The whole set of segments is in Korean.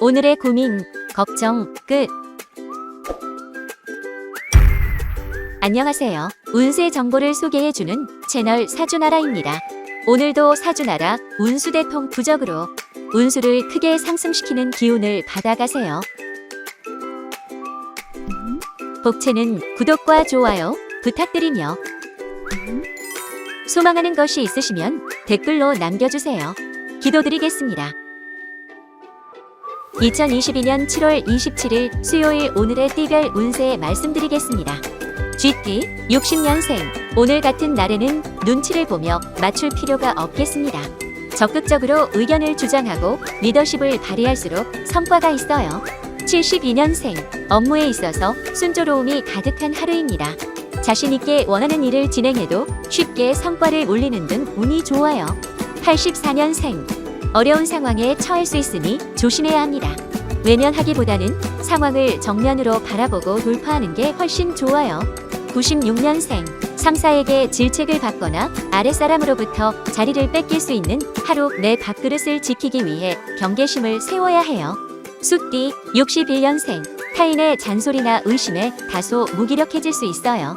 오늘의 고민, 걱정 끝. 안녕하세요. 운세 정보를 소개해주는 채널 사주나라입니다. 오늘도 사주나라 운수대통 부적으로 운수를 크게 상승시키는 기운을 받아가세요. 복채는 구독과 좋아요 부탁드리며 소망하는 것이 있으시면 댓글로 남겨주세요. 기도드리겠습니다. 2022년 7월 27일 수요일 오늘의 띠별 운세 말씀드리겠습니다. GT 60년생 오늘 같은 날에는 눈치를 보며 맞출 필요가 없겠습니다. 적극적으로 의견을 주장하고 리더십을 발휘할수록 성과가 있어요. 72년생 업무에 있어서 순조로움이 가득한 하루입니다. 자신있게 원하는 일을 진행해도 쉽게 성과를 올리는 등 운이 좋아요. 84년생 어려운 상황에 처할 수 있으니 조심해야 합니다. 외면하기보다는 상황을 정면으로 바라보고 돌파하는 게 훨씬 좋아요. 96년생 상사에게 질책을 받거나 아랫사람으로부터 자리를 뺏길 수 있는 하루 내 밥그릇을 지키기 위해 경계심을 세워야 해요. 숫띠 61년생 타인의 잔소리나 의심에 다소 무기력해질 수 있어요.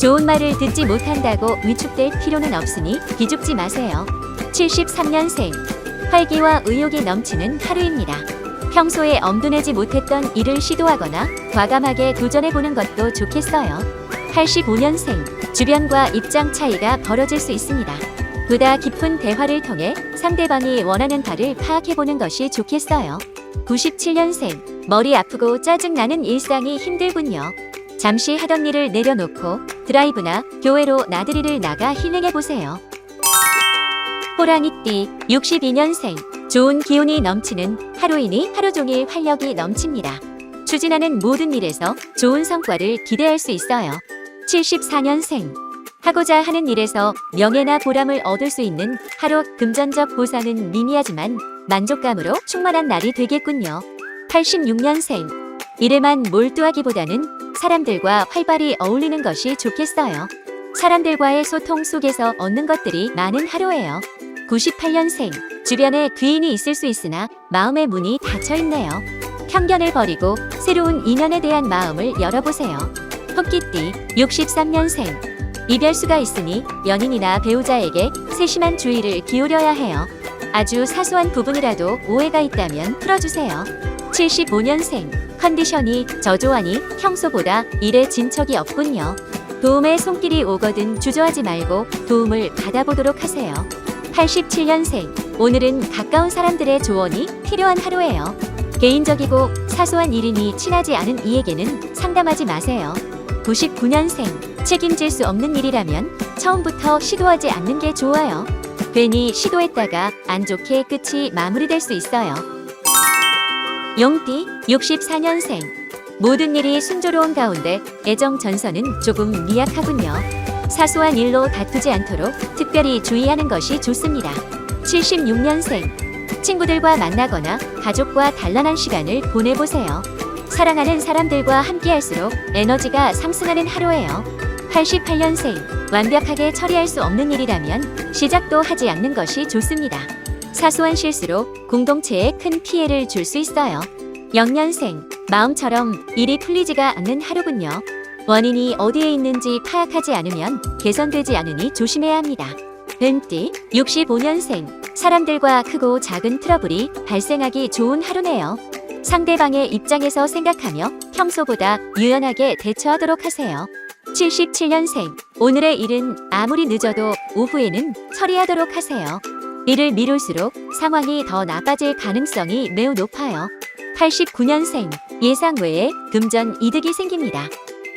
좋은 말을 듣지 못한다고 위축될 필요는 없으니 기죽지 마세요. 73년생 활기와 의욕이 넘치는 하루입니다. 평소에 엄둔하지 못했던 일을 시도하거나 과감하게 도전해보는 것도 좋겠어요. 85년생 주변과 입장 차이가 벌어질 수 있습니다. 보다 깊은 대화를 통해 상대방이 원하는 바를 파악해보는 것이 좋겠어요. 97년생 머리 아프고 짜증나는 일상이 힘들군요. 잠시 하던 일을 내려놓고 드라이브나 교회로 나들이를 나가 힐링해보세요. 호랑이띠 62년생 좋은 기운이 넘치는 하루이니 하루 종일 활력이 넘칩니다. 추진하는 모든 일에서 좋은 성과를 기대할 수 있어요. 74년생 하고자 하는 일에서 명예나 보람을 얻을 수 있는 하루 금전적 보상은 미미하지만 만족감으로 충만한 날이 되겠군요. 86년생 일에만 몰두하기보다는 사람들과 활발히 어울리는 것이 좋겠어요. 사람들과의 소통 속에서 얻는 것들이 많은 하루예요. 98년생 주변에 귀인이 있을 수 있으나 마음의 문이 닫혀 있네요. 편견을 버리고 새로운 인연에 대한 마음을 열어보세요. 토끼띠 63년생 이별수가 있으니 연인이나 배우자에게 세심한 주의를 기울여야 해요. 아주 사소한 부분이라도 오해가 있다면 풀어주세요. 75년생 컨디션이 저조하니 평소보다 일에 진척이 없군요. 도움의 손길이 오거든 주저하지 말고 도움을 받아보도록 하세요. 87년생 오늘은 가까운 사람들의 조언이 필요한 하루예요. 개인적이고 사소한 일이니 친하지 않은 이에게는 상담하지 마세요. 99년생 책임질 수 없는 일이라면 처음부터 시도하지 않는 게 좋아요. 괜히 시도했다가 안 좋게 끝이 마무리될 수 있어요. 용띠 64년생 모든 일이 순조로운 가운데 애정 전선은 조금 미약하군요. 사소한 일로 다투지 않도록 특별히 주의하는 것이 좋습니다. 76년생 친구들과 만나거나 가족과 단란한 시간을 보내보세요. 사랑하는 사람들과 함께할수록 에너지가 상승하는 하루예요. 88년생 완벽하게 처리할 수 없는 일이라면 시작도 하지 않는 것이 좋습니다. 사소한 실수로 공동체에 큰 피해를 줄 수 있어요. 0년생 마음처럼 일이 풀리지가 않는 하루군요. 원인이 어디에 있는지 파악하지 않으면 개선되지 않으니 조심해야 합니다. 은띠 65년생 사람들과 크고 작은 트러블이 발생하기 좋은 하루네요. 상대방의 입장에서 생각하며 평소보다 유연하게 대처하도록 하세요. 77년생 오늘의 일은 아무리 늦어도 오후에는 처리하도록 하세요. 일을 미룰수록 상황이 더 나빠질 가능성이 매우 높아요. 89년생 예상 외에 금전 이득이 생깁니다.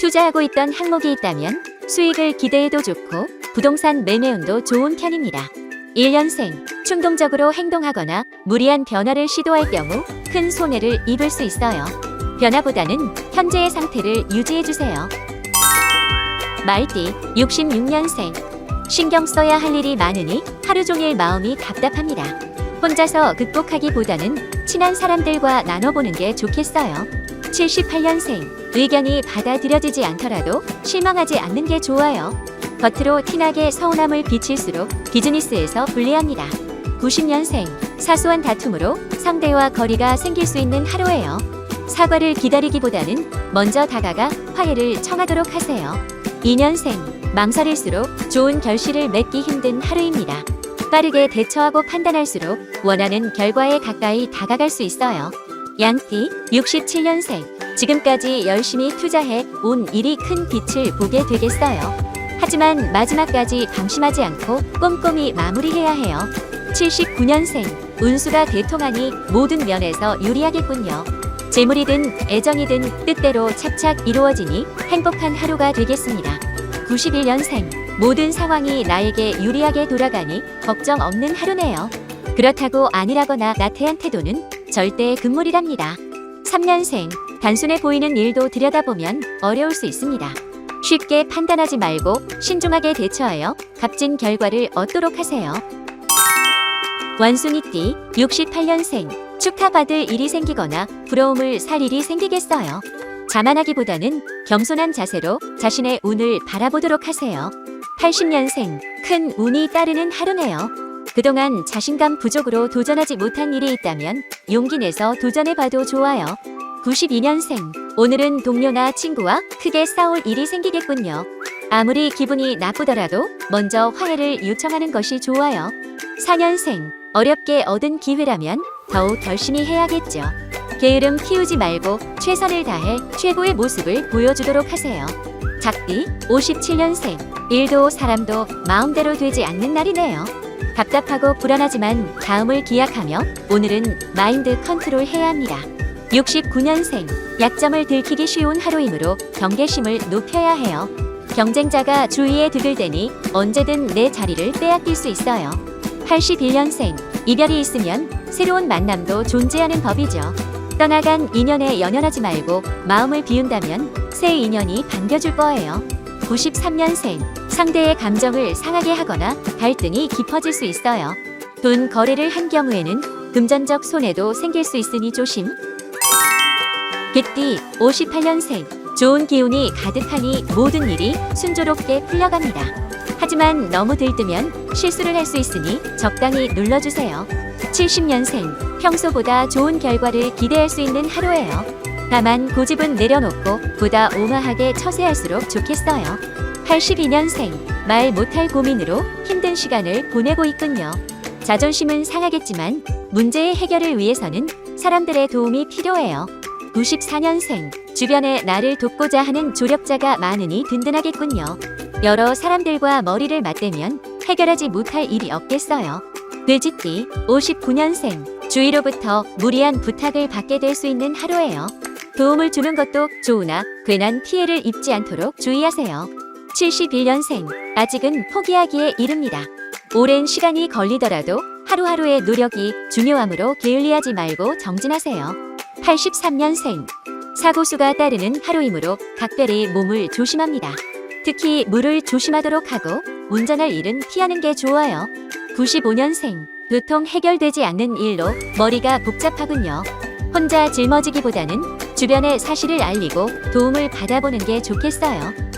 투자하고 있던 항목이 있다면 수익을 기대해도 좋고 부동산 매매운도 좋은 편입니다. 1년생 충동적으로 행동하거나 무리한 변화를 시도할 경우 큰 손해를 입을 수 있어요. 변화보다는 현재의 상태를 유지해주세요. 말띠 66년생 신경 써야 할 일이 많으니 하루 종일 마음이 답답합니다. 혼자서 극복하기보다는 친한 사람들과 나눠보는 게 좋겠어요. 78년생 의견이 받아들여지지 않더라도 실망하지 않는 게 좋아요. 겉으로 티나게 서운함을 비칠수록 비즈니스에서 불리합니다. 90년생 사소한 다툼으로 상대와 거리가 생길 수 있는 하루예요. 사과를 기다리기보다는 먼저 다가가 화해를 청하도록 하세요. 2년생, 망설일수록 좋은 결실을 맺기 힘든 하루입니다. 빠르게 대처하고 판단할수록 원하는 결과에 가까이 다가갈 수 있어요. 양띠, 67년생. 지금까지 열심히 투자해 온 일이 큰 빛을 보게 되겠어요. 하지만 마지막까지 방심하지 않고 꼼꼼히 마무리해야 해요. 79년생. 운수가 대통하니 모든 면에서 유리하겠군요. 재물이든 애정이든 뜻대로 착착 이루어지니 행복한 하루가 되겠습니다. 91년생. 모든 상황이 나에게 유리하게 돌아가니 걱정 없는 하루네요. 그렇다고 아니라거나 나태한 태도는 절대 금물이랍니다. 3년생. 단순해 보이는 일도 들여다보면 어려울 수 있습니다. 쉽게 판단하지 말고 신중하게 대처하여 값진 결과를 얻도록 하세요. 원숭이띠 68년생 축하받을 일이 생기거나 부러움을 살 일이 생기겠어요. 자만하기보다는 겸손한 자세로 자신의 운을 바라보도록 하세요. 80년생 큰 운이 따르는 하루네요. 그동안 자신감 부족으로 도전하지 못한 일이 있다면 용기 내서 도전해봐도 좋아요. 92년생 오늘은 동료나 친구와 크게 싸울 일이 생기겠군요. 아무리 기분이 나쁘더라도 먼저 화해를 요청하는 것이 좋아요. 4년생 어렵게 얻은 기회라면 더욱 열심히 해야겠죠. 게으름 피우지 말고 최선을 다해 최고의 모습을 보여주도록 하세요. 작디 57년생 일도 사람도 마음대로 되지 않는 날이네요. 답답하고 불안하지만 다음을 기약하며 오늘은 마인드 컨트롤 해야 합니다. 69년생 약점을 들키기 쉬운 하루이므로 경계심을 높여야 해요. 경쟁자가 주위에 들들대니 언제든 내 자리를 빼앗길 수 있어요. 81년생 이별이 있으면 새로운 만남도 존재하는 법이죠. 떠나간 인연에 연연하지 말고 마음을 비운다면 새 인연이 반겨줄 거예요. 93년생 상대의 감정을 상하게 하거나 갈등이 깊어질 수 있어요. 돈 거래를 한 경우에는 금전적 손해도 생길 수 있으니 조심. 개띠 58년생 좋은 기운이 가득하니 모든 일이 순조롭게 풀려갑니다. 하지만 너무 들뜨면 실수를 할 수 있으니 적당히 눌러주세요. 70년생 평소보다 좋은 결과를 기대할 수 있는 하루예요. 다만 고집은 내려놓고 보다 옹아하게 처세할수록 좋겠어요. 82년생 말 못할 고민으로 힘든 시간을 보내고 있군요. 자존심은 상하겠지만 문제의 해결을 위해서는 사람들의 도움이 필요해요. 94년생 주변에 나를 돕고자 하는 조력자가 많으니 든든하겠군요. 여러 사람들과 머리를 맞대면 해결하지 못할 일이 없겠어요. 돼지띠 59년생 주위로부터 무리한 부탁을 받게 될 수 있는 하루예요. 도움을 주는 것도 좋으나 괜한 피해를 입지 않도록 주의하세요. 71년생 아직은 포기하기에 이릅니다. 오랜 시간이 걸리더라도 하루하루의 노력이 중요하므로 게을리하지 말고 정진하세요. 83년생 사고수가 따르는 하루이므로 각별히 몸을 조심합니다. 특히 물을 조심하도록 하고 운전할 일은 피하는 게 좋아요. 95년생 도통 해결되지 않는 일로 머리가 복잡하군요. 혼자 짊어지기보다는 주변에 사실을 알리고 도움을 받아보는 게 좋겠어요.